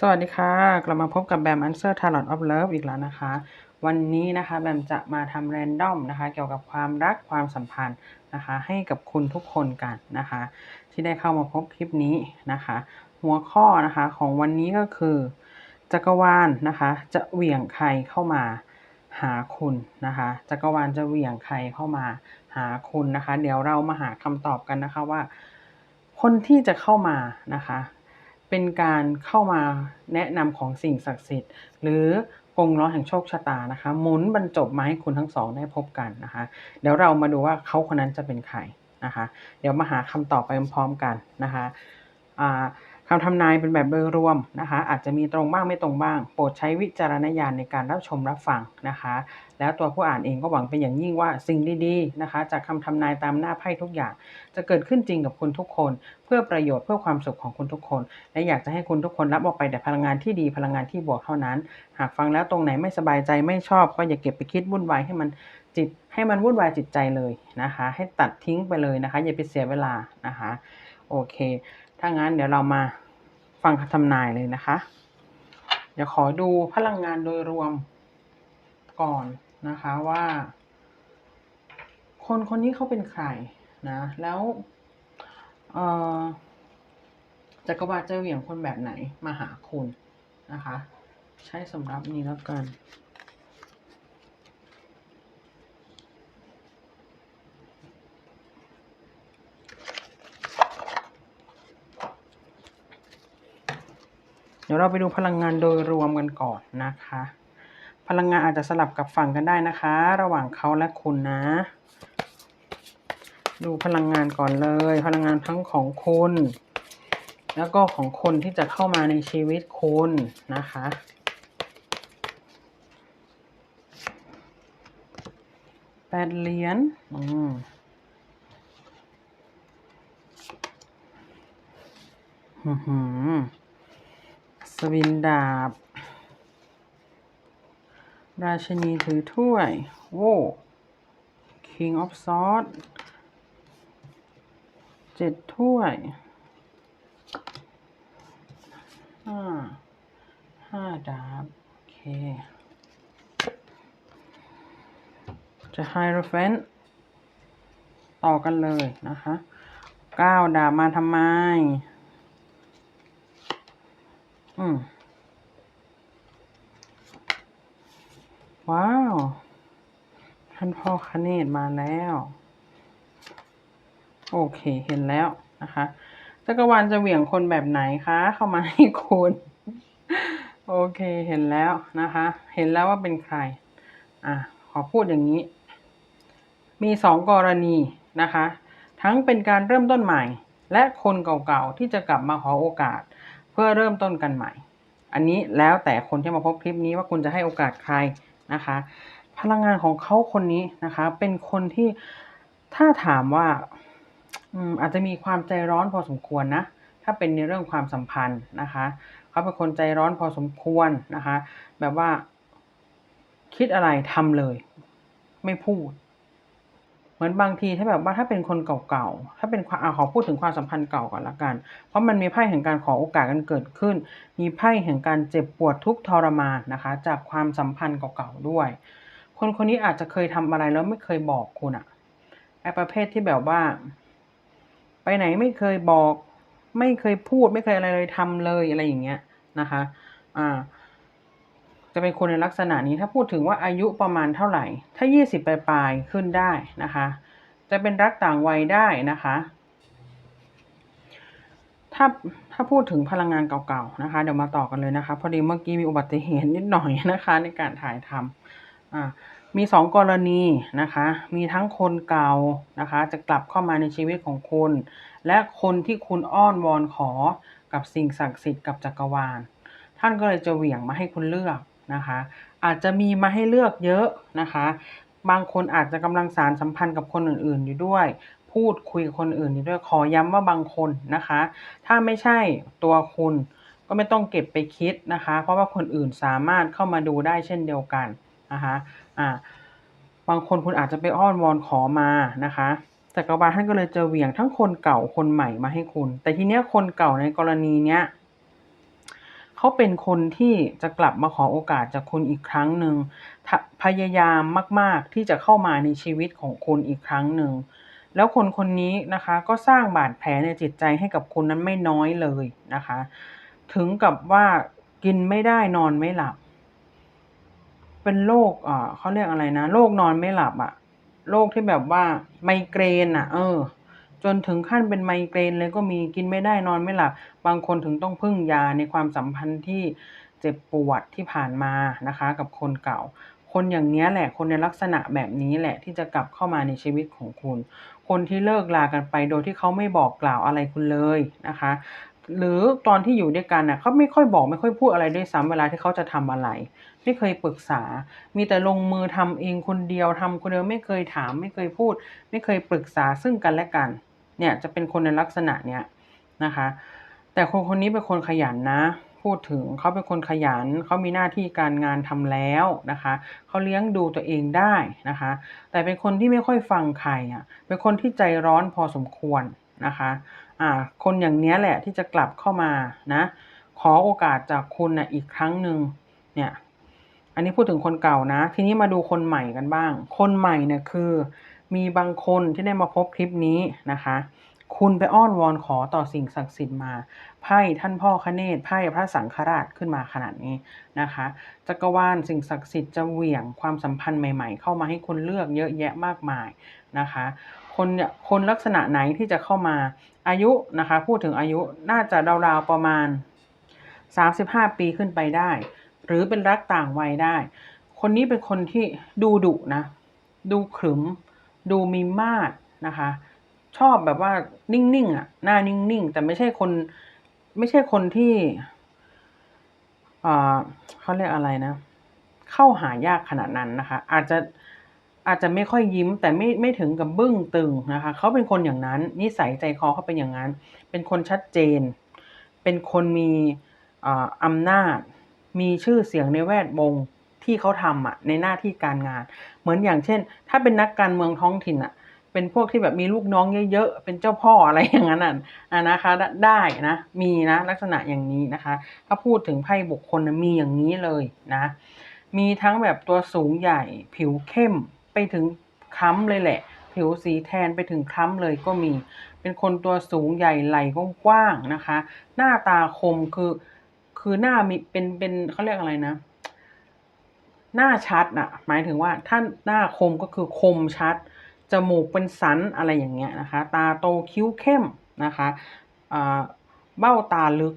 สวัสดีค่ะ กลับมาพบกับแบม Answer Tarot of Love อีกแล้วนะคะ วันนี้นะคะแบมจะมาทำแรนดอมนะคะ เกี่ยวกับความรักความสัมพันธ์นะคะ ให้กับคุณทุกคนกันนะคะ ที่ได้เข้ามาพบคลิปนี้นะคะ หัวข้อนะคะของวันนี้ก็คือ จักรวาลนะคะ จะเหวี่ยงใครเข้ามาหาคุณนะคะ จักรวาลจะเหวี่ยงใครเข้ามาหาคุณนะคะ เดี๋ยวเรามาหาคำตอบกันนะคะว่า คนที่จะเข้ามานะคะ เป็นการเข้ามาแนะนำของสิ่งศักดิ์สิทธิ์ หรือกงล้อแห่งโชคชะตานะคะหมุนบรรจบมาให้คุณทั้งสองได้พบกันนะคะ เดี๋ยวเรามาดูว่าเขาคนนั้นจะเป็นใครนะคะ เดี๋ยวมาหาคำตอบไปพร้อมๆกันนะคะอ่า คำทำนายเป็นแบบโดยรวมนะคะ อาจจะมีตรงบ้างไม่ตรงบ้าง โปรดใช้วิจารณญาณในการรับชมรับฟังนะคะ แล้วตัวผู้อ่านเองก็หวังเป็นอย่างยิ่งว่าสิ่งดีๆนะคะ จากคำทำนายตามหน้าไพ่ทุกอย่าง จะเกิดขึ้นจริงกับคุณทุกคน เพื่อประโยชน์เพื่อความสุขของคุณทุกคน และอยากจะให้คุณทุกคนรับออกไปแต่พลังงานที่ดีพลังงานที่บวกเท่านั้น หากฟังแล้วตรงไหนไม่สบายใจไม่ชอบ ก็อย่าเก็บไปคิดวุ่นวายให้มันจิตให้มันวุ่นวายจิตใจเลยนะคะ ให้ตัดทิ้งไปเลยนะคะ อย่าไปเสียเวลานะคะโอเค ถ้างั้นเดี๋ยวเรามาฟังคำทำนายเลยนะคะ เดี๋ยวขอดูพลังงานโดยรวมก่อนนะคะว่า คนคนนี้เขาเป็นใครนะ แล้วจักรวาลจะเหวี่ยงคนแบบไหนมาหาคุณนะคะ ใช้สำหรับนี้แล้วกัน เดี๋ยวเราไปดูพลังงานโดยรวมกันก่อนนะคะ พลังงานอาจจะสลับกับฝั่งกันได้นะคะ ระหว่างเขาและคุณนะ ดูพลังงานก่อนเลย พลังงานทั้งของคุณ แล้วก็ของคนที่จะเข้ามาในชีวิตคุณนะคะแปดเหรียญอืมอื้อ สวินดาบ ราชินีถือถ้วย โว้ King of Swords เจ็ดถ้วยห้าห้าดาบ โอเค จะไฮโรเฟนต่อกันเลยนะคะเก้าดาบมาทำไม อืมว้าว ท่านพ่อคเนตมาแล้ว โอเคเห็นแล้วนะคะจักรวาลจะเหวี่ยงคนแบบไหนคะ เข้ามาให้คุณ โอเคเห็นแล้วนะคะ เห็นแล้วว่าเป็นใคร อะ ขอพูดอย่างนี้ มีสองกรณีนะคะ ทั้งเป็นการเริ่มต้นใหม่ และคนเก่าๆ ที่จะกลับมาขอโอกาส พื่อเริ่มต้นกันใหม่ อันนี้แล้วแต่คนที่มาพบคลิปนี้ว่าคุณจะให้โอกาสใครนะคะ พลังงานของเขาคนนี้นะคะ เป็นคนที่ถ้าถามว่าอือาจจะมีความใจร้อนพอสมควรนะ ถ้าเป็นในเรื่องความสัมพันธ์นะคะเขาเป็นคนใจร้อนพอสมควรนะคะ แบบว่าคิดอะไรทำเลย ไม่พูด เหมือนบางทีถ้าแบบว่าถ้าเป็นคนเก่าๆ ถ้าเป็นความอ่าขอพูดถึงความสัมพันธ์เก่าก่อนละกัน เพราะมันมีไพ่แห่งการขอโอกาสกันเกิดขึ้น มีไพ่แห่งการเจ็บปวดทุกทรมานนะคะ จากความสัมพันธ์เก่าๆด้วย คนคนนี้อาจจะเคยทำอะไรแล้วไม่เคยบอกคุณอะไอประเภทที่แบบว่า ไปไหนไม่เคยบอก ไม่เคยพูดไม่เคยอะไรเลยทำเลยอะไรอย่างเงี้ยนะคะ อ่า จะเป็นคนในลักษณะนี้ถ้าพูดถึงว่าอายุประมาณเท่าไหร่ ถ้ายี่สิบปลายๆขึ้นได้นะคะ จะเป็นรักต่างวัยได้นะคะ ถ้าถ้าพูดถึงพลังงานเก่าๆนะคะ เดี๋ยวมาต่อกันเลยนะคะ พอดีเมื่อกี้มีอุบัติเหตุนิดหน่อยนะคะ ในการถ่ายทำอ่ามีสองกรณีนะคะ มีทั้งคนเก่านะคะ จะกลับเข้ามาในชีวิตของคุณ และคนที่คุณอ้อนวอนขอกับสิ่งศักดิ์สิทธิ์กับจักรวาล ท่านก็เลยจะเหวี่ยงมาให้คุณเลือก นะคะ อาจจะมีมาให้เลือกเยอะนะคะ บางคนอาจจะกำลังสารสัมพันธ์กับคนอื่น ๆ อยู่ด้วย พูดคุยกับคนอื่นอยู่ด้วยขอย้ำว่าบางคนนะคะ ถ้าไม่ใช่ตัวคุณก็ไม่ต้องเก็บไปคิดนะคะ เพราะว่าคนอื่นสามารถเข้ามาดูได้เช่นเดียวกันนะคะอ่าบางคนคุณอาจจะไปอ้อนวอนขอมานะคะจักรวาลท่านก็เลยเจอเหวี่ยงทั้งคนเก่าคนใหม่มาให้คุณ แต่ทีเนี้ยคนเก่าในกรณีเนี้ย เขาเป็นคนที่จะกลับมาขอโอกาสจากคุณอีกครั้งหนึ่งพยายามมาก ๆ ที่จะเข้ามาในชีวิตของคุณอีกครั้งหนึ่ง แล้วคนคนนี้นะคะก็สร้างบาดแผลในจิตใจให้กับคุณนั้นไม่น้อยเลยนะคะ ถึงกับว่ากินไม่ได้นอนไม่หลับ เป็นโรคเอ่อเขาเรียกอะไรนะโรคนอนไม่หลับอะโรคที่แบบว่าไมเกรนอะเออ จนถึงขั้นเป็นไมเกรนเลยก็มีกินไม่ได้นอนไม่หลับ บางคนถึงต้องพึ่งยาในความสัมพันธ์ที่เจ็บปวดที่ผ่านมานะคะ กับคนเก่า คนอย่างนี้แหละคนในลักษณะแบบนี้แหละที่จะกลับเข้ามาในชีวิตของคุณ คนที่เลิกลากันไปโดยที่เขาไม่บอกกล่าวอะไรคุณเลยนะคะ หรือตอนที่อยู่ด้วยกันน่ะเขาไม่ค่อยบอกไม่ค่อยพูดอะไรด้วยซ้ำเวลาที่เขาจะทำอะไร ไม่เคยปรึกษา มีแต่ลงมือทำเองคนเดียวทำคนเดียวไม่เคยถาม ไม่เคยพูด ไม่เคยปรึกษาซึ่งกันและกัน เนี่ยจะเป็นคนในลักษณะเนี้ยนะคะ แต่คนคนนี้เป็นคนขยันนะ พูดถึงเขาเป็นคนขยัน เขามีหน้าที่การงานทำแล้วนะคะเขาเลี้ยงดูตัวเองได้นะคะ แต่เป็นคนที่ไม่ค่อยฟังใครอะเป็นคนที่ใจร้อนพอสมควรนะคะอ่าคนอย่างเนี้ยแหละที่จะกลับเข้ามานะขอโอกาสจากคุณนะอีกครั้งหนึ่งเนี่ยอันนี้พูดถึงคนเก่านะ ทีนี้มาดูคนใหม่กันบ้าง คนใหม่เนี่ยคือ มีบางคนที่ได้มาพบคลิปนี้นะคะ คุณไปอ้อนวอนขอต่อสิ่งศักดิ์สิทธิ์มาไพ่ท่านพ่อคเนศไพ่พระสังฆราชขึ้นมาขนาดนี้นะคะจักรวาลสิ่งศักดิ์สิทธิ์จะเหวี่ยงความสัมพันธ์ใหม่ ๆ เข้ามาให้คุณเลือกเยอะแยะมากมายนะคะคนเนี่ยคนลักษณะไหนที่จะเข้ามาอายุนะคะ พูดถึงอายุน่าจะราวๆประมาณ 35 ปีขึ้นไปได้ หรือเป็นรักต่างวัยได้ คนนี้เป็นคนที่ดูดุนะ ดูขรึม ดูมีมาดนะคะ ชอบแบบว่านิ่งๆอะหน้านิ่งๆ แต่ไม่ใช่คน ไม่ใช่คนที่อ่าเขาเรียกอะไรนะ เข้าหายากขนาดนั้นนะคะ อาจจะอาจจะไม่ค่อยยิ้ม แต่ไม่ไม่ถึงกับบึ้งตึงนะคะเขาเป็นคนอย่างนั้น นิสัยใจคอเขาเป็นอย่างนั้น เป็นคนชัดเจน เป็นคนมีอ่าอำนาจ มีชื่อเสียงในแวดวง ที่เขาทำอะในหน้าที่การงาน เหมือนอย่างเช่น ถ้าเป็นนักการเมืองท้องถิ่นอะ เป็นพวกที่แบบมีลูกน้องเยอะๆเป็นเจ้าพ่ออะไรอย่างนั้นอะอะนะคะได้นะมีนะลักษณะอย่างนี้นะคะ ถ้าพูดถึงไพ่บุคคลมีอย่างนี้เลยนะ มีทั้งแบบตัวสูงใหญ่ ผิวเข้มไปถึงคล้ำเลยแหละ ผิวสีแทนไปถึงคล้ำเลยก็มี เป็นคนตัวสูงใหญ่ไหล่กว้างๆนะคะ หน้าตาคมคือคือหน้ามีเป็นเป็นเขาเรียกอะไรนะ หน้าชัดน่ะหมายถึงว่าถ้านหน้าคมก็คือคมชัด จมูกเป็นสันอะไรอย่างเงี้ยนะคะ ตาโตคิ้วเข้มนะคะเบ้าตาลึก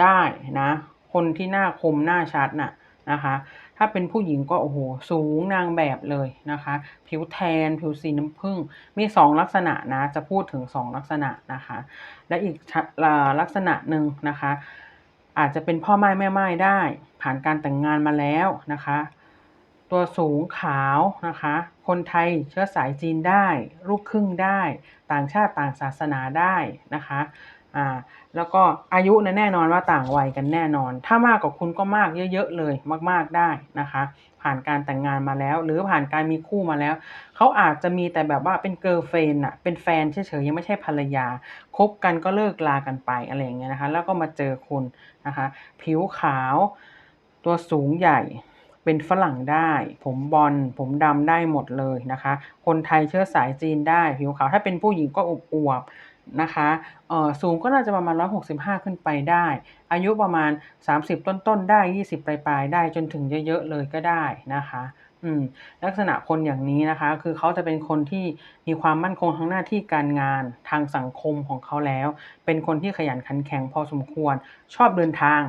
ได้นะ คนที่หน้าคมหน้าชัดน่ะนะคะ ถ้าเป็นผู้หญิงก็โอ้โหสูงนางแบบเลยนะคะ ผิวแทนผิวสีน้ำผึ้งมีสองลักษณะนะ จะพูดถึงสองลักษณะนะคะ และอีกลักษณะหนึ่งนะคะ อาจจะเป็นพ่อไม้แม่ไม้ได้ ผ่านการแต่งงานมาแล้วนะคะ ตัวสูงขาวนะคะ คนไทยเชื้อสายจีนได้ลูกครึ่งได้ ต่างชาติต่างศาสนาได้นะคะอ่าแล้วก็อายุนะแน่นอนว่าต่างวัยกันแน่นอน ถ้ามากกว่าคุณก็มากเยอะๆเลยมาก ๆได้นะคะ ผ่านการแต่งงานมาแล้ว หรือผ่านการมีคู่มาแล้ว เขาอาจจะมีแต่แบบว่าเป็นเกิร์ลเฟนอะเป็นแฟนเฉยๆยังไม่ใช่ภรรยาคบกันก็เลิกลากันไปอะไรอย่างเงี้ยนะคะแล้วก็มาเจอคุณนะคะผิวขาว ตัวสูงใหญ่เป็นฝรั่งได้ ผมบอลผมดำได้หมดเลยนะคะ คนไทยเชื้อสายจีนได้ ผิวขาวถ้าเป็นผู้หญิงก็อวบ นะคะเอ่อสูงก็น่าจะประมาณ 165 ขึ้นไปได้ อายุประมาณ 30 ต้นๆได้ 20 ปลายๆได้จนถึงเยอะๆเลยก็ได้นะคะอืมลักษณะคนอย่างนี้นะคะ คือเขาจะเป็นคนที่มีความมั่นคงทางหน้าที่การงานทางสังคมของเขาแล้ว เป็นคนที่ขยันขันแข็งพอสมควร ชอบเดินทาง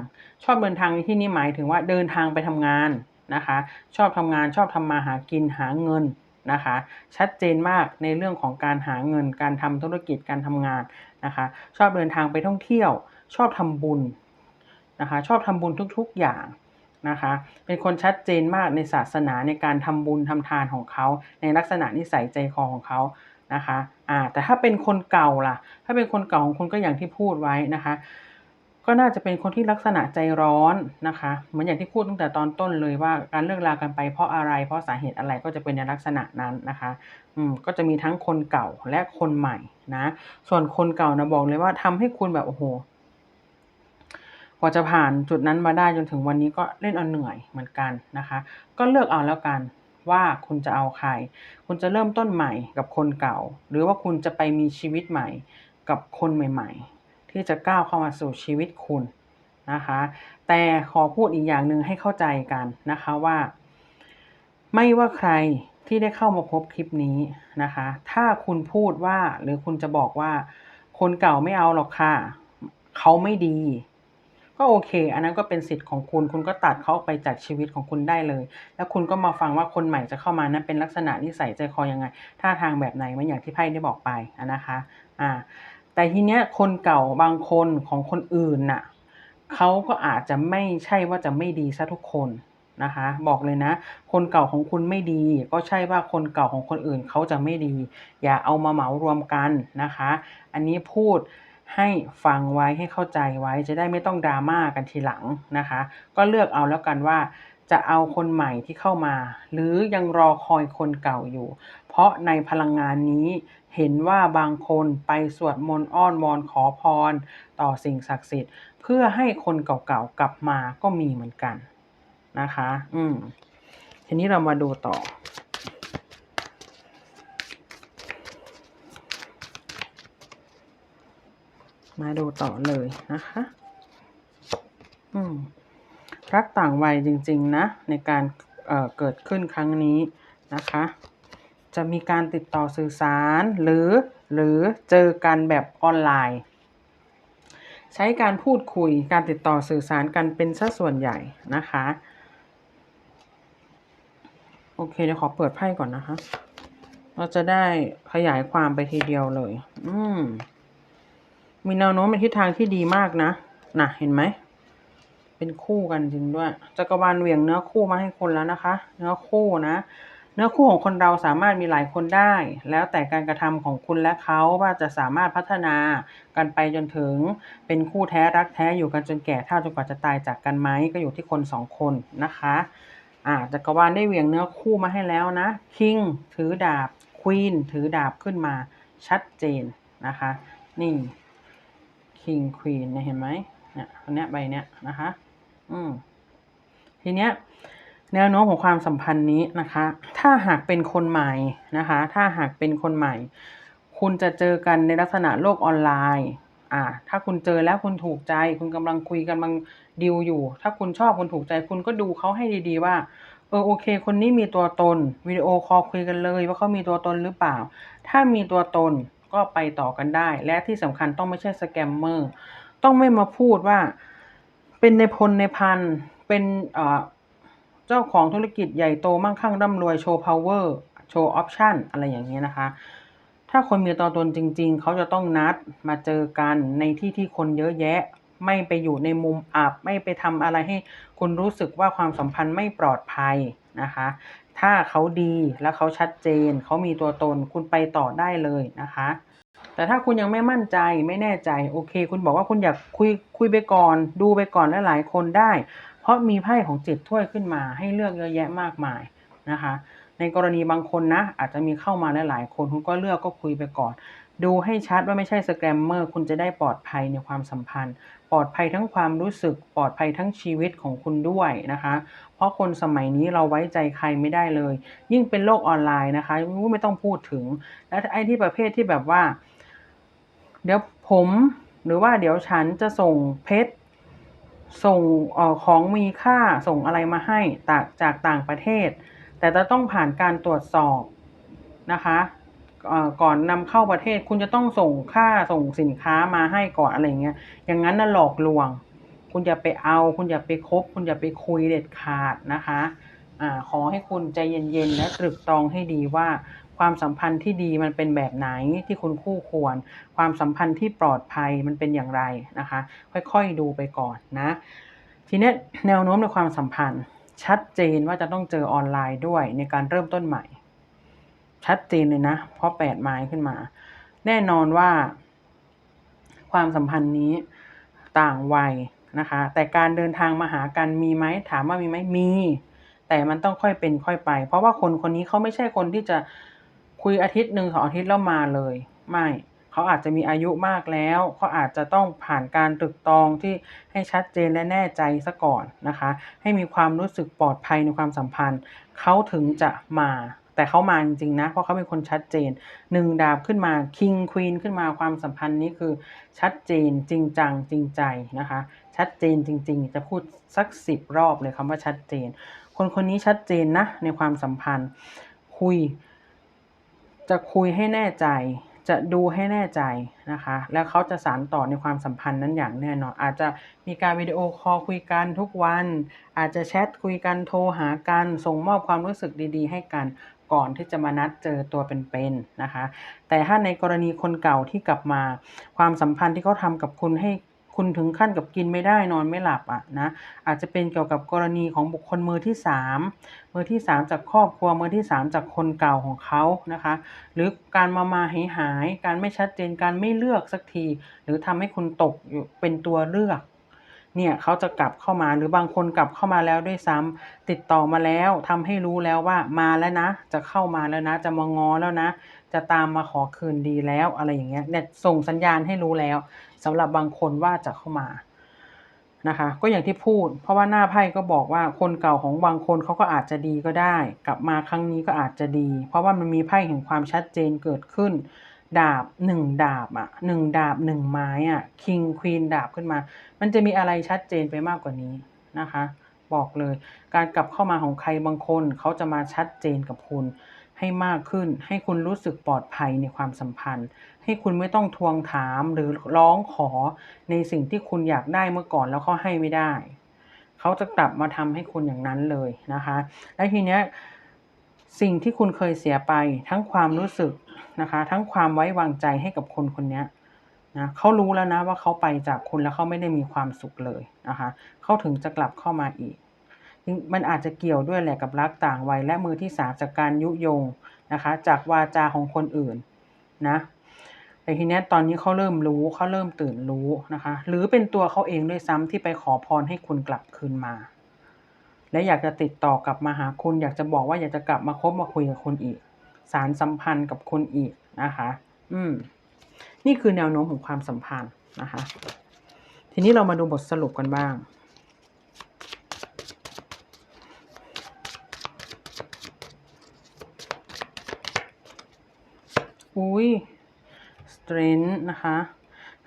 ชอบเดินทางในที่นี้หมายถึงว่าเดินทางไปทำงานนะคะ ชอบทำงานชอบทำมาหากินหาเงิน นะคะ ชัดเจนมากในเรื่องของการหาเงิน การทำธุรกิจการทำงานนะคะ ชอบเดินทางไปท่องเที่ยว ชอบทำบุญนะคะ ชอบทำบุญทุกๆอย่างนะคะ เป็นคนชัดเจนมากในศาสนาในการทำบุญทำทานของเขา ในลักษณะนิสัยใจคอของเขานะคะอ่าแต่ถ้าเป็นคนเก่าล่ะ ถ้าเป็นคนเก่าของคุณก็อย่างที่พูดไว้นะคะ ก็น่าจะเป็นคนที่ลักษณะใจร้อนนะคะ เหมือนอย่างที่พูดตั้งแต่ตอนต้นเลยว่าการเลิกลากันไปเพราะอะไร เพราะสาเหตุอะไรก็จะเป็นในลักษณะนั้นนะคะ อืมก็จะมีทั้งคนเก่าและคนใหม่นะ ส่วนคนเก่านะบอกเลยว่าทำให้คุณแบบโอ้โหกว่าจะผ่านจุดนั้นมาได้จนถึงวันนี้ก็เล่นเอาเหนื่อยเหมือนกันนะคะ ก็เลือกเอาแล้วกันว่าคุณจะเอาใคร คุณจะเริ่มต้นใหม่กับคนเก่า หรือว่าคุณจะไปมีชีวิตใหม่กับคนใหม่ ๆ ที่จะก้าวเข้ามาสู่ชีวิตคุณนะคะ แต่ขอพูดอีกอย่างหนึ่งให้เข้าใจกันนะคะว่า ไม่ว่าใครที่ได้เข้ามาพบคลิปนี้นะคะ ถ้าคุณพูดว่าหรือคุณจะบอกว่า คนเก่าไม่เอาหรอกค่ะเขาไม่ดี ก็โอเค อันนั้นก็เป็นสิทธิ์ของคุณ คุณก็ตัดเขาออกไปจากชีวิตของคุณได้เลย แล้วคุณก็มาฟังว่าคนใหม่จะเข้ามานั้นเป็นลักษณะนิสัยใจคอยังไงท่าทางแบบไหนมันอย่างที่ไพ่ได้บอกไปนะคะ อ่า แต่ทีเนี้ยคนเก่าบางคนของคนอื่นน่ะเขาก็อาจจะไม่ใช่ว่าจะไม่ดีซะทุกคนนะคะ บอกเลยนะ คนเก่าของคุณไม่ดี ก็ใช่ว่าคนเก่าของคนอื่นเขาจะไม่ดี อย่าเอามาเหมารวมกันนะคะ อันนี้พูดให้ฟังไว้ให้เข้าใจไว้จะได้ไม่ต้องดราม่ากันทีหลังนะคะ ก็เลือกเอาแล้วกันว่า จะเอาคนใหม่ที่เข้ามา หรือยังรอคอยคนเก่าอยู่ เพราะในพลังงานนี้เห็นว่าบางคนไปสวดมนต์อ้อนวอนขอพร ต่อสิ่งศักดิ์สิทธิ์ เพื่อให้คนเก่าๆกลับมาก็มีเหมือนกันนะคะ อืม ทีนี้เรามาดูต่อ มาดูต่อเลยนะคะ อืม รักต่างวัยจริงๆนะในการเเกิดขึ้นครั้งนี้นะคะ จะมีการติดต่อสื่อสารหรือหรือเจอกันแบบออนไลน์ ใช้การพูดคุยการติดต่อสื่อสารกันเป็นสัดส่วนใหญ่นะคะโอเคเดี๋ยวขอเปิดไพ่ก่อนนะคะ เราจะได้ขยายความไปทีเดียวเลย อืม มีแนวโน้มเป็นทิศทางที่ดีมากนะ น่ะ เห็นไหม เป็นคู่กันจริงด้วยจักรวาลเหวี่ยงเนื้อคู่มาให้คุณแล้วนะคะ เนื้อคู่นะ เนื้อคู่ของคนเราสามารถมีหลายคนได้ แล้วแต่การกระทำของคุณและเขาว่าจะสามารถพัฒนากันไปจนถึงเป็นคู่แท้รักแท้อยู่กันจนแก่เท่าจนกว่าจะตายจากกันไหมก็อยู่ที่คนสองคนนะคะอ่าจักรวาลได้เหวี่ยงเนื้อคู่มาให้แล้วนะคิงถือดาบควีนถือดาบขึ้นมาชัดเจนนะคะ นี่คิงควีนเนี่ยเห็นไหมเนี่ยอันเนี้ยใบเนี้ยนะคะ อืมทีเนี้ยแนวโน้มของความสัมพันธ์นี้นะคะ ถ้าหากเป็นคนใหม่นะคะ ถ้าหากเป็นคนใหม่ คุณจะเจอกันในลักษณะโลกออนไลน์ อ่า ถ้าคุณเจอแล้วคุณถูกใจ คุณกำลังคุยกันกำลังดิวอยู่ ถ้าคุณชอบคุณถูกใจ คุณก็ดูเขาให้ดีๆว่า เออโอเค คนนี้มีตัวตนวิดีโอคอลคุยกันเลย ว่าเขามีตัวตนหรือเปล่า ถ้ามีตัวตนก็ไปต่อกันได้ และที่สำคัญต้องไม่ใช่สแกมเมอร์ ต้องไม่มาพูดว่า เป็นในพลในพัน เป็นเอ่อเจ้าของธุรกิจใหญ่โตมั่งคั่งร่ำรวยโชว์ power โชว์ option อะไรอย่างเงี้ยนะคะ ถ้าคนมีตัวตนจริง ๆ เขาจะต้องนัดมาเจอกันในที่ที่คนเยอะแยะ ไม่ไปอยู่ในมุมอับ ไม่ไปทำอะไรให้คุณรู้สึกว่าความสัมพันธ์ไม่ปลอดภัยนะคะ ถ้าเขาดีและเขาชัดเจน เขามีตัวตนคุณไปต่อได้เลยนะคะ แต่ถ้าคุณยังไม่มั่นใจไม่แน่ใจโอเค คุณบอกว่าคุณอยากคุยคุยไปก่อน ดูไปก่อนและหลายคนได้ เพราะมีไพ่ของเจ็ดถ้วยขึ้นมา ให้เลือกเยอะแยะมากมายนะคะ ในกรณีบางคนนะ อาจจะมีเข้ามาหลายๆคนคุณก็เลือกก็คุยไปก่อน ดูให้ชัดว่าไม่ใช่สแกมเมอร์คุณจะได้ปลอดภัยในความสัมพันธ์ ปลอดภัยทั้งความรู้สึกปลอดภัยทั้งชีวิตของคุณด้วยนะคะ เพราะคนสมัยนี้เราไว้ใจใครไม่ได้เลย ยิ่งเป็นโลกออนไลน์นะคะไม่ต้องพูดถึงและไอ้ที่ประเภทที่แบบว่า เดี๋ยวผมหรือว่าเดี๋ยวฉันจะส่งเพชรส่งออของมีค่าส่งอะไรมาให้จากจากต่างประเทศ แต่จะต้องผ่านการตรวจสอบนะคะก่อนนำเข้าประเทศคุณจะต้องส่งค่าส่งสินค้ามาให้ก่อนอะไรเงี้ย อย่างนั้นน่ะหลอกลวง คุณอย่าไปเอา คุณอย่าไปคบ คุณอย่าไปคุยเด็ดขาดนะคะอ่าขอให้คุณใจเย็นๆและตรึกตรองให้ดีว่า ความสัมพันธ์ที่ดีมันเป็นแบบไหนที่คุณคู่ควร ความสัมพันธ์ที่ปลอดภัยมันเป็นอย่างไรนะคะ ค่อยๆดูไปก่อนนะ ทีนี้แนวโน้มในความสัมพันธ์ ชัดเจนว่าจะต้องเจอออนไลน์ด้วยในการเริ่มต้นใหม่ ชัดเจนเลยนะ เพราะแปดไม้ขึ้นมา แน่นอนว่า ความสัมพันธ์นี้ต่างวัยนะคะ แต่การเดินทางมาหากันมีไหมถามว่ามีไหมมีแต่มันต้องค่อยเป็นค่อยไป เพราะว่าคนคนนี้เขาไม่ใช่คนที่จะ คุยอาทิตย์หนึ่งสองอาทิตย์แล้วมาเลย ไม่เขาอาจจะมีอายุมากแล้วเขาอาจจะต้องผ่านการตรึกตรองที่ให้ชัดเจนและแน่ใจซะก่อนนะคะ ให้มีความรู้สึกปลอดภัยในความสัมพันธ์เขาถึงจะมาแต่เขามาจริงๆนะ เพราะเขาเป็นคนชัดเจนหนึ่งดาบขึ้นมา King Queen ขึ้นมาความสัมพันธ์นี้คือชัดเจนจริงจังจริงใจนะคะ ชัดเจนจริง ๆ จะพูดสักสิบรอบเลยคำว่าชัดเจน คนคนนี้ชัดเจนนะในความสัมพันธ์ คุย จะคุยให้แน่ใจ จะดูให้แน่ใจนะคะ แล้วเขาจะสานต่อในความสัมพันธ์นั้นอย่างแน่นอน อาจจะมีการวิดีโอคอลคุยกันทุกวัน อาจจะแชทคุยกันโทรหากัน ส่งมอบความรู้สึกดี ๆ ให้กันก่อนที่จะมานัดเจอตัวเป็นๆนะคะ แต่ถ้าในกรณีคนเก่าที่กลับมา ความสัมพันธ์ที่เขาทำกับคุณให้ คุณถึงขั้นกับกินไม่ได้นอนไม่หลับอะนะอาจจะเป็นเกี่ยวกับกรณีของบุคคลมือที่สามมือที่สามจากครอบครัวมือที่สามจากคนเก่าของเขานะคะ หรือการมามาหายหายการไม่ชัดเจนการไม่เลือกสักที หรือทำให้คุณตกอยู่เป็นตัวเลือกเนี่ยเขาจะกลับเข้ามาหรือบางคนกลับเข้ามาแล้วด้วยซ้ำติดต่อมาแล้วทำให้รู้แล้วว่ามาแล้วนะ จะเข้ามาแล้วนะ จะมางอแล้วนะ จะตามมาขอคืนดีแล้วอะไรอย่างเงี้ยเนี่ยส่งสัญญาณให้รู้แล้ว สำหรับบางคนว่าจะเข้ามานะคะ ก็อย่างที่พูด เพราะว่าหน้าไพ่ก็บอกว่าคนเก่าของบางคนเขาก็อาจจะดีก็ได้ กลับมาครั้งนี้ก็อาจจะดี เพราะว่ามันมีไพ่แห่งความชัดเจนเกิดขึ้น ดาบหนึ่งดาบอะหนึ่งดาบหนึ่งไม้อะคิงควีนดาบขึ้นมา มันจะมีอะไรชัดเจนไปมากกว่านี้นะคะ บอกเลย การกลับเข้ามาของใครบางคนเขาจะมาชัดเจนกับคุณ ให้มากขึ้น ให้คุณรู้สึกปลอดภัยในความสัมพันธ์ ให้คุณไม่ต้องทวงถามหรือร้องขอในสิ่งที่คุณอยากได้เมื่อก่อนแล้วเขาให้ไม่ได้ เขาจะกลับมาทำให้คุณอย่างนั้นเลยนะคะ และทีเนี้ยสิ่งที่คุณเคยเสียไปทั้งความรู้สึกนะคะ ทั้งความไว้วางใจให้กับคนคนนี้นะเขารู้แล้วนะว่าเขาไปจากคุณแล้วเขาไม่ได้มีความสุขเลยนะคะ เขาถึงจะกลับเข้ามาอีก มันอาจจะเกี่ยวด้วยแหละกับรักต่างวัยและมือที่สามจากการยุยงนะคะ จากวาจาของคนอื่นนะแต่ทีนี้ตอนนี้เขาเริ่มรู้เขาเริ่มตื่นรู้นะคะ หรือเป็นตัวเขาเองด้วยซ้ำที่ไปขอพรให้คุณกลับคืนมา และอยากจะติดต่อกลับมาหาคุณ อยากจะบอกว่าอยากจะกลับมาคบมาคุยกับคุณอีก สารสัมพันธ์กับคุณอีกนะคะ อืม นี่คือแนวโน้มของความสัมพันธ์นะคะ ทีนี้เรามาดูบทสรุปกันบ้าง อุ้ย strength นะคะ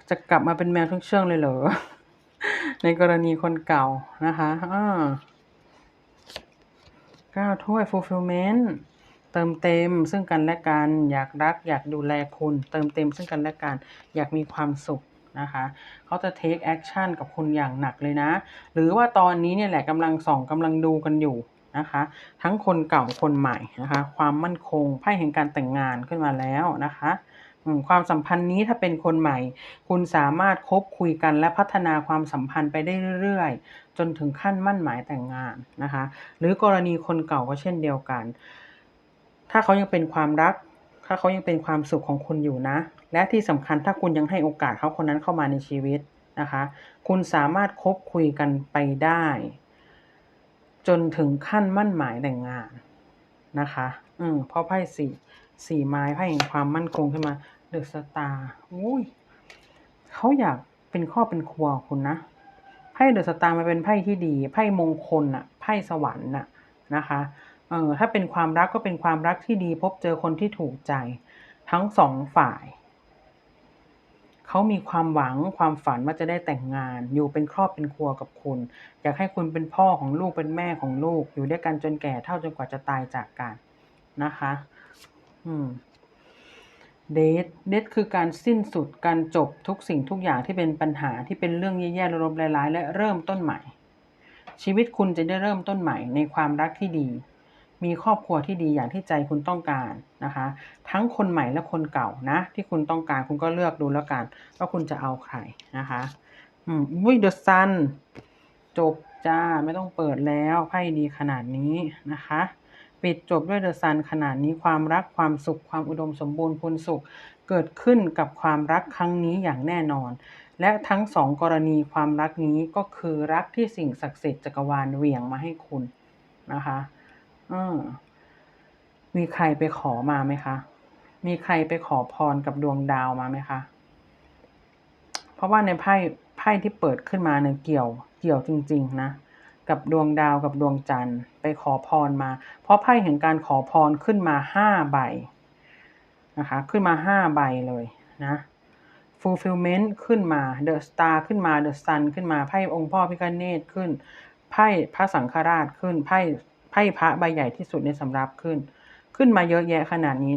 จะกลับมาเป็นแมวเชื่องเลยเหรอ ในกรณีคนเก่านะคะอ่าก้าถ้วย fulfillment เติมเต็มซึ่งกันและกันอยากรักอยากดูแลคุณ เติมเต็มซึ่งกันและกันอยากมีความสุขนะคะเขาจะ take action กับคุณอย่างหนักเลยนะ หรือว่าตอนนี้เนี่ยแหละกำลังส่องกำลังดูกันอยู่ นะคะ ทั้งคนเก่าคนใหม่นะคะ ความมั่นคงไพ่แห่งการแต่งงานขึ้นมาแล้วนะคะความสัมพันธ์นี้ถ้าเป็นคนใหม่ คุณสามารถคบคุยกันและพัฒนาความสัมพันธ์ไปได้เรื่อยๆ จนถึงขั้นมั่นหมายแต่งงานนะคะ หรือกรณีคนเก่าก็เช่นเดียวกัน ถ้าเขายังเป็นความรัก ถ้าเขายังเป็นความสุขของคุณอยู่นะ และที่สำคัญถ้าคุณยังให้โอกาสเขาคนนั้นเข้ามาในชีวิตนะคะ คุณสามารถคบคุยกันไปได้ จนถึงขั้นมั่นหมายแต่งงานนะคะ อืมเพราะไพ่สี่สี่ไม้ไพ่แห่งความมั่นคงขึ้นมาเดอะสตาร์อุ้ยเขาอยากเป็นครอบเป็นครัวคุณนะไพ่เดอะสตาร์มันเป็นไพ่ที่ดี ไพ่มงคลน่ะไพ่สวรรค์น่ะนะคะเออถ้าเป็นความรักก็เป็นความรักที่ดีพบเจอคนที่ถูกใจทั้งสองฝ่าย เขามีความหวังความฝันว่าจะได้แต่งงาน อยู่เป็นครอบเป็นครัวกับคุณ อยากให้คุณเป็นพ่อของลูกเป็นแม่ของลูก อยู่ด้วยกันจนแก่เท่าจนกว่าจะตายจากกันนะคะ อืมเดทเดทคือการสิ้นสุดการจบทุกสิ่งทุกอย่างที่เป็นปัญหาที่เป็นเรื่องแย่ๆลบร้ายๆและเริ่มต้นใหม่ ชีวิตคุณจะได้เริ่มต้นใหม่ในความรักที่ดี มีครอบครัวที่ดีอย่างที่ใจคุณต้องการนะคะ ทั้งคนใหม่และคนเก่านะ ที่คุณต้องการคุณก็เลือกดูแล้วกันว่าคุณจะเอาใครนะคะอืมวิเดอะซันจบจ้าไม่ต้องเปิดแล้วไพ่ดีขนาดนี้นะคะปิดจบด้วยเดอะซันขนาดนี้ความรักความสุขความอุดมสมบูรณ์พูนสุข เกิดขึ้นกับความรักครั้งนี้อย่างแน่นอน และทั้งสองกรณีความรักนี้ก็คือรักที่สิ่งศักดิ์สิทธิ์จักรวาลเวียงมาให้คุณนะคะ อืมมีใครไปขอมาไหมคะ มีใครไปขอพรกับดวงดาวมาไหมคะ เพราะว่าในไพ่ไพ่ที่เปิดขึ้นมาเนี่ยเกี่ยวเกี่ยวจริง ๆ นะกับดวงดาวกับดวงจันทร์ไปขอพรมา เพราะไพ่แห่งการขอพรขึ้นมาห้าใบนะคะ ขึ้นมาห้าใบเลยนะ fulfillment ขึ้นมา the star ขึ้นมา the sun ขึ้นมาไพ่องค์พ่อพิฆเนศขึ้น ไพ่พระสังฆราชขึ้นไพ่ ไพ่พระใบใหญ่ที่สุดในสำรับขึ้น ขึ้นมาเยอะแยะขนาดนี้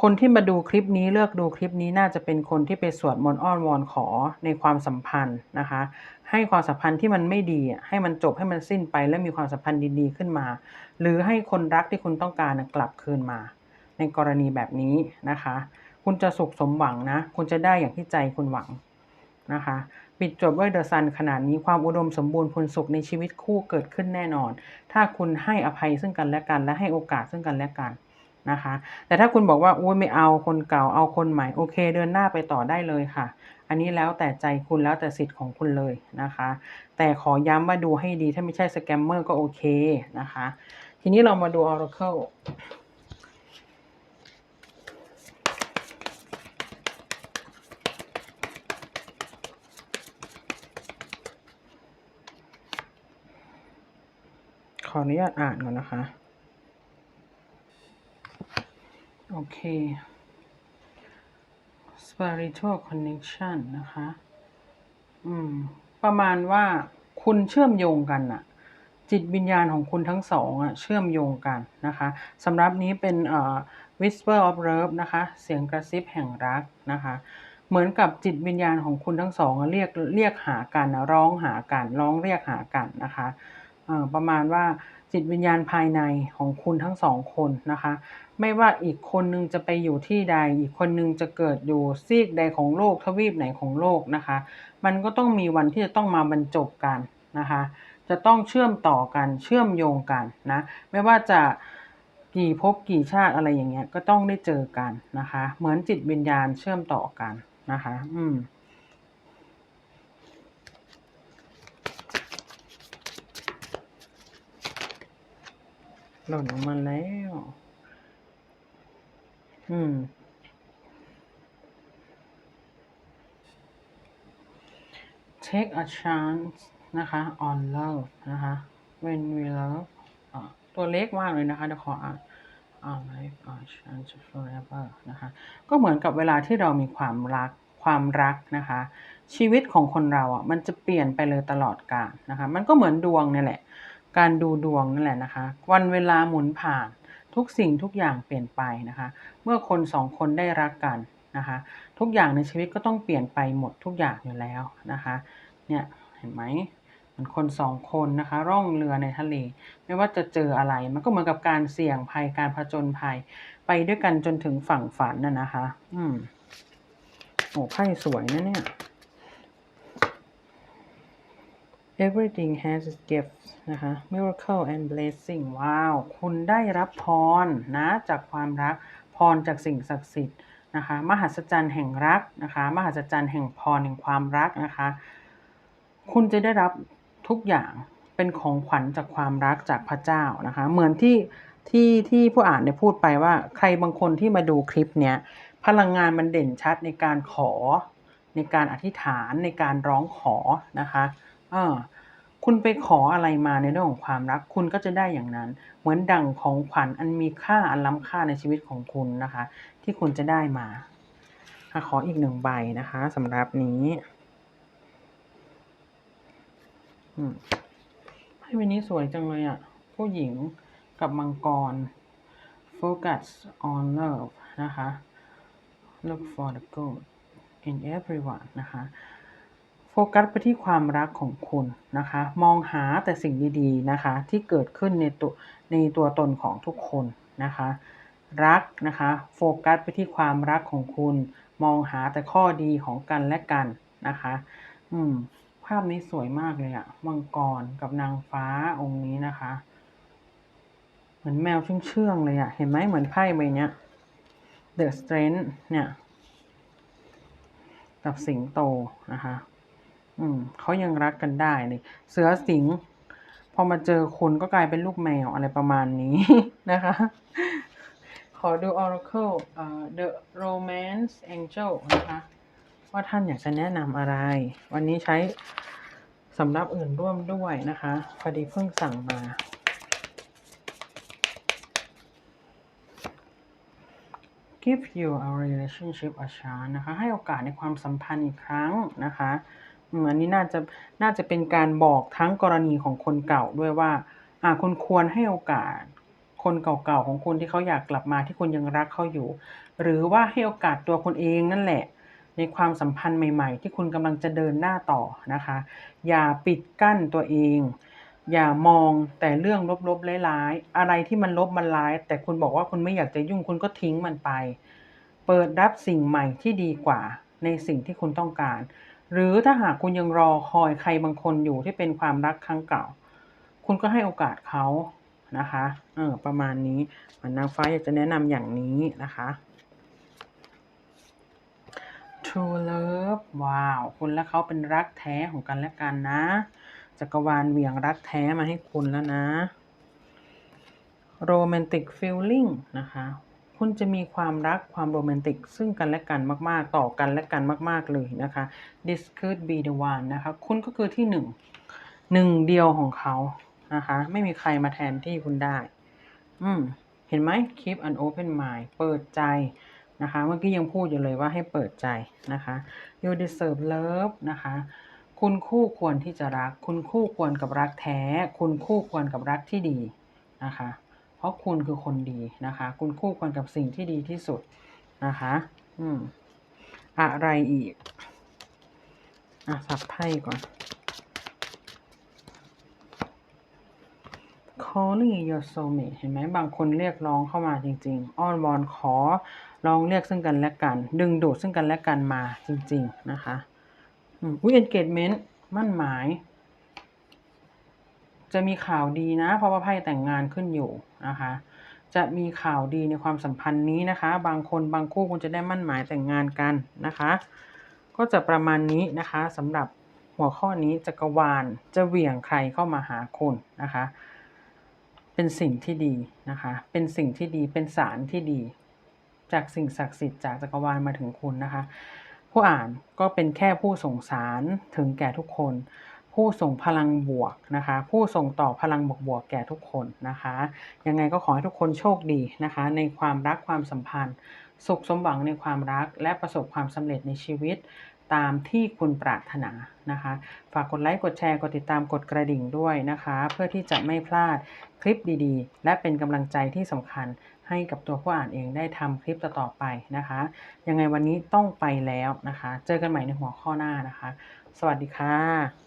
คนที่มาดูคลิปนี้เลือกดูคลิปนี้น่าจะเป็นคนที่ไปสวดมนต์อ้อนวอนขอในความสัมพันธ์นะคะ ให้ความสัมพันธ์ที่มันไม่ดีให้มันจบให้มันสิ้นไปและมีความสัมพันธ์ดีๆขึ้นมา หรือให้คนรักที่คุณต้องการกลับคืนมา ในกรณีแบบนี้นะคะ คุณจะสุขสมหวังนะ คุณจะได้อย่างที่ใจคุณหวังนะคะ ปิดจบด้วยเดอะซันขนาดนี้ความอุดมสมบูรณ์พูนสุขในชีวิตคู่เกิดขึ้นแน่นอน ถ้าคุณให้อภัยซึ่งกันและกัน และให้โอกาสซึ่งกันและกันนะคะ แต่ถ้าคุณบอกว่าอุ้ยไม่เอาคนเก่าเอาคนใหม่โอเค เดินหน้าไปต่อได้เลยค่ะ อันนี้แล้วแต่ใจคุณแล้วแต่สิทธิ์ของคุณเลยนะคะ แต่ขอย้ำว่าดูให้ดีถ้าไม่ใช่สแกมเมอร์ก็โอเคนะคะ ทีนี้เรามาดู Oracle ออนุญาตอ่านก่อนนะคะ โอเค spiritual connection นะคะ อืม ประมาณว่าคุณเชื่อมโยงกันอะจิตวิญญาณของคุณทั้งสองอะเชื่อมโยงกันนะคะสำหรับนี้เป็นเอ่อ whisper of love นะคะ เสียงกระซิบแห่งรักนะคะ เหมือนกับจิตวิญญาณของคุณทั้งสองอะเรียกเรียกหากันร้องหากันร้องเรียกหากันนะคะ ประมาณว่าจิตวิญญาณภายในของคุณทั้งสองคนนะคะ ไม่ว่าอีกคนนึงจะไปอยู่ที่ใด อีกคนนึงจะเกิดอยู่ซีกใดของโลกทวีปไหนของโลกนะคะ มันก็ต้องมีวันที่จะต้องมาบรรจบกันนะคะ จะต้องเชื่อมต่อกันเชื่อมโยงกันนะ ไม่ว่าจะกี่ภพกี่ชาติอะไรอย่างเงี้ยก็ต้องได้เจอกันนะคะ เหมือนจิตวิญญาณเชื่อมต่อกันนะคะ อืม หล่นออกมาแล้ว อืม take a chance นะคะ on love นะคะ when we love ตัวเล็กมากเลยนะคะเดี๋ยวขออ่าน our life our chance forever นะคะ ก็เหมือนกับเวลาที่เรามีความรักความรักนะคะ ชีวิตของคนเราอะมันจะเปลี่ยนไปเลยตลอดกาลนะคะ มันก็เหมือนดวงเนี่ยแหละ การดูดวงนั่นแหละนะคะ วันเวลาหมุนผ่านทุกสิ่งทุกอย่างเปลี่ยนไปนะคะ เมื่อคนสองคนได้รักกันนะคะ ทุกอย่างในชีวิตก็ต้องเปลี่ยนไปหมดทุกอย่างอยู่แล้วนะคะเนี่ยเห็นไหมเหมือนคนสองคนนะคะ ร่องเรือในทะเล ไม่ว่าจะเจออะไรมันก็เหมือนกับการเสี่ยงภัยการผจญภัย ไปด้วยกันจนถึงฝั่งฝันน่ะนะคะ อืมโอ้ไพ่สวยนะเนี่ย everything has its gifts นะคะ miracle and blessing ว้าว คุณได้รับพรนะ จากความรัก พรจากสิ่งศักดิ์สิทธิ์นะคะ มหัศจรรย์แห่งรักนะคะ มหัศจรรย์แห่งพรแห่งความรักนะคะ คุณจะได้รับทุกอย่างเป็นของขวัญจากความรักจากพระเจ้านะคะ เหมือนที่ที่ที่ผู้อ่านได้พูดไปว่า ใครบางคนที่มาดูคลิปเนี้ยพลังงานมันเด่นชัดในการขอ ในการอธิษฐานในการร้องขอนะคะ อคุณไปขออะไรมาในเรื่องของความรัก คุณก็จะได้อย่างนั้น เหมือนดั่งของขวัญอันมีค่าอันล้ำค่าในชีวิตของคุณนะคะ ที่คุณจะได้มาอขออีกหนึ่งใบนะคะสำหรับนี้ไพ่ใบนี้สวยจังเลยอะ ผู้หญิงกับมังกร focus on love นะคะ look for the good in everyone นะคะ โฟกัสไปที่ความรักของคุณนะคะ มองหาแต่สิ่งดีๆนะคะ ที่เกิดขึ้นในตัวในตัวตนของทุกคนนะคะ รักนะคะ โฟกัสไปที่ความรักของคุณ มองหาแต่ข้อดีของกันและกันนะคะ อืม ภาพนี้สวยมากเลยอะมังกรกับนางฟ้าองค์นี้นะคะ เหมือนแมวเชื่องๆเลยอะเห็นไหมเหมือนไพ่ใบเนี้ย The Strength เนี่ย กับสิงโตนะคะ อืมเขายังรักกันได้เลย เสือสิงห์พอมาเจอคุณก็กลายเป็นลูกแมวอะไรประมาณนี้นะคะ ขอดู Oracle เอ่อ The Romance Angel นะคะ ว่าท่านอยากจะแนะนำอะไร วันนี้ใช้สำรับอื่นร่วมด้วยนะคะ พอดีเพิ่งสั่งมา give you a relationship a chance นะคะ ให้โอกาสในความสัมพันธ์อีกครั้งนะคะ อันนี้น่าจะน่าจะเป็นการบอกทั้งกรณีของคนเก่าด้วยว่า อ่าคุณควรให้โอกาส คนเก่าๆของคุณที่เขาอยากกลับมาที่คุณยังรักเขาอยู่ หรือว่าให้โอกาสตัวคุณเองนั่นแหละ ในความสัมพันธ์ใหม่ ๆ ที่คุณกำลังจะเดินหน้าต่อนะคะ อย่าปิดกั้นตัวเอง อย่ามองแต่เรื่องลบๆร้ายๆอะไรที่มันลบมันร้าย แต่คุณบอกว่าคุณไม่อยากจะยุ่งคุณก็ทิ้งมันไป เปิดรับสิ่งใหม่ที่ดีกว่าในสิ่งที่คุณต้องการ หรือถ้าหากคุณยังรอคอยใครบางคนอยู่ที่เป็นความรักครั้งเก่า คุณก็ให้โอกาสเขานะคะเออประมาณนี้เหมือนนางฟ้าอยากจะแนะนำอย่างนี้นะคะ True Love ว้าว คุณและเขาเป็นรักแท้ของกันและกันนะ จักรวาลเหวี่ยงรักแท้มาให้คุณแล้วนะ Romantic Feeling นะคะ คุณจะมีความรักความโรแมนติก ซึ่งกันและกันมาก ๆ ต่อกันและกันมาก ๆ เลยนะคะ This could be the one นะคะ คุณก็คือที่หนึ่งหนึ่งเดียวของเขานะคะ ไม่มีใครมาแทนที่คุณได้ อืม เห็นไหม keep an open mind เปิดใจนะคะ เมื่อกี้ยังพูดอยู่เลยว่าให้เปิดใจนะคะ you deserve love นะคะ คุณคู่ควรที่จะรัก คุณคู่ควรกับรักแท้ คุณคู่ควรกับรักที่ดีนะคะ ราะคุณคือคนดีนะคะ คุณคู่ควรกับสิ่งที่ดีที่สุดนะคะ อืม อะไรอีก อะ สับไพ่ก่อน calling your soulmate เห็นไหมบางคนเรียกร้องเข้ามาจริง ๆ อ้อนวอนขอร้องเรียกซึ่งกันและกัน ดึงดูดซึ่งกันและกันมาจริง ๆ นะคะอุ้ย engagement มั่นหมาย จะมีข่าวดีนะ เพราะว่าไพ่แต่งงานขึ้นอยู่ นะคะ จะมีข่าวดีในความสัมพันธ์นี้นะคะ บางคนบางคู่คุณจะได้มั่นหมายแต่งงานกันนะคะ ก็จะประมาณนี้นะคะสำหรับหัวข้อนี้จักรวาลจะเหวี่ยงใครเข้ามาหาคุณนะคะ เป็นสิ่งที่ดีนะคะ เป็นสิ่งที่ดีเป็นสารที่ดี จากสิ่งศักดิ์สิทธิ์จากจักรวาลมาถึงคุณนะคะ ผู้อ่านก็เป็นแค่ผู้ส่งสารถึงแก่ทุกคน ผู้ส่งพลังบวกนะคะ ผู้ส่งต่อพลังบวกๆแก่ทุกคนนะคะ ยังไงก็ขอให้ทุกคนโชคดีนะคะ ในความรักความสัมพันธ์ สุขสมหวังในความรัก และประสบความสำเร็จในชีวิตตามที่คุณปรารถนานะคะ ฝากกดไลค์กดแชร์กดติดตามกดกระดิ่งด้วยนะคะ เพื่อที่จะไม่พลาดคลิปดีๆ และเป็นกำลังใจที่สำคัญให้กับตัวผู้อ่านเองได้ทำคลิปต่อๆไปนะคะ ยังไงวันนี้ต้องไปแล้วนะคะ เจอกันใหม่ในหัวข้อหน้านะคะ สวัสดีค่ะ